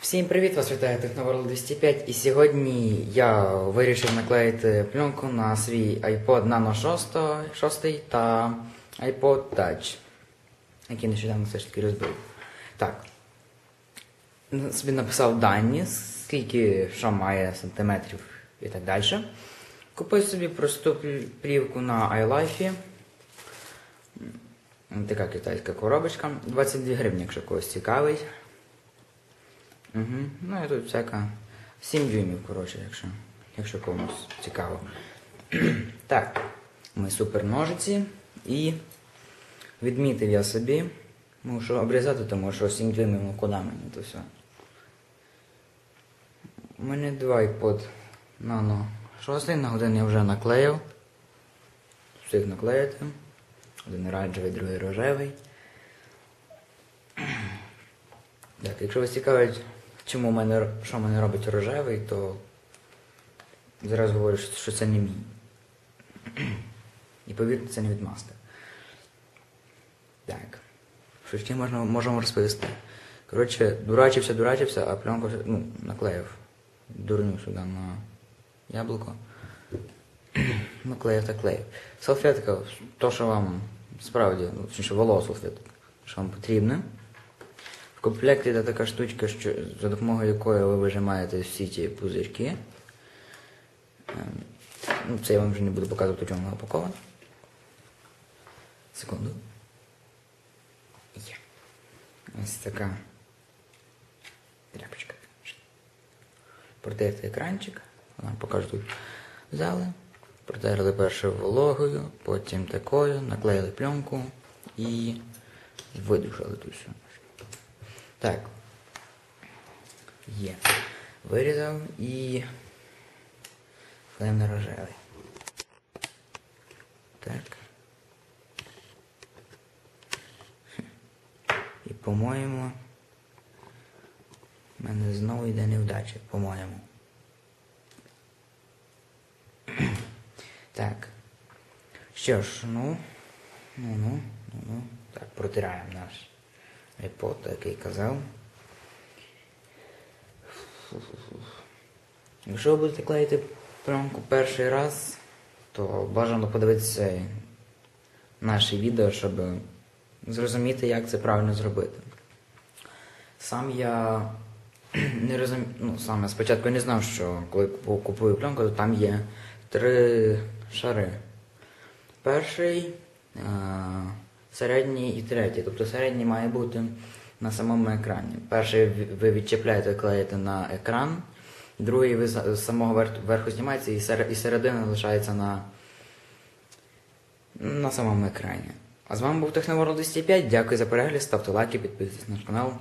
Всім привіт, вас вітає Техноворл 205 і сьогодні я вирішив наклеїти пленку на свій iPod Nano 6, 6 та iPod Touch, який нещодавно все ж таки розбив. Так. Ну, Собі написав дані, скільки що має сантиметрів і так далі. Купив собі просту плівку на iLife. Така китайська коробочка. 22 гривні, якщо когось цікавить. Угу. Ну і тут всяка 7 дюймів, коротше, якщо, якщо комусь цікаво. так, ми супер ножиці і відмітив я собі. Мушу обрізати, тому що 7 дюймів, ну куди мені то все. У мене два iPod Nano 6 на один я вже наклеїв. Встиг наклеїти. Один оранжевий, другий рожевий. Так, якщо вас цікавить, чому мене, що мене робить рожевий, то зараз говорю, що- це не мій. І повірте, це не від мастер. Так. Що ще можна, можемо розповісти? Коротше, дурачився, дурачився, а пленку ну, наклеїв дурню сюди на яблуко. Наклеїв та клеїв. Салфетка, то, що вам справді, ну, волос салфетка, що вам потрібне. В комплекті йде така штучка, що, за допомогою якої ви вижимаєте всі ті пузирки. Ем, Ну, це я вам вже не буду показувати, чому вона упакована. Секунду. Є. Ось така тряпочка. Протертий екранчик. Вам покажу тут. Взяли, протерли перше вологою, потім такою, наклеїли пленку і видушили тут все. Так. Є. Вирізав і клеїм на рожевий. Так. І по-моєму. в мене знову йде невдача, по-моєму. Так. Що ж, ну. Ну, ну, ну, ну. Так, протираємо наш iPod, який казав. Якщо ви будете клеїти пленку перший раз, то бажано подивитися наше відео, щоб зрозуміти, як це правильно зробити. Сам я не розумію, ну, саме спочатку не знав, що коли купую пленку, то там є три шари. Перший, середній і третій. Тобто середній має бути на самому екрані. Перший ви відчіпляєте, клеїте на екран, другий ви з самого верху знімається і, середина лишається на, на самому екрані. А з вами був Техноворл 205. Дякую за перегляд, ставте лайки, підписуйтесь на наш канал.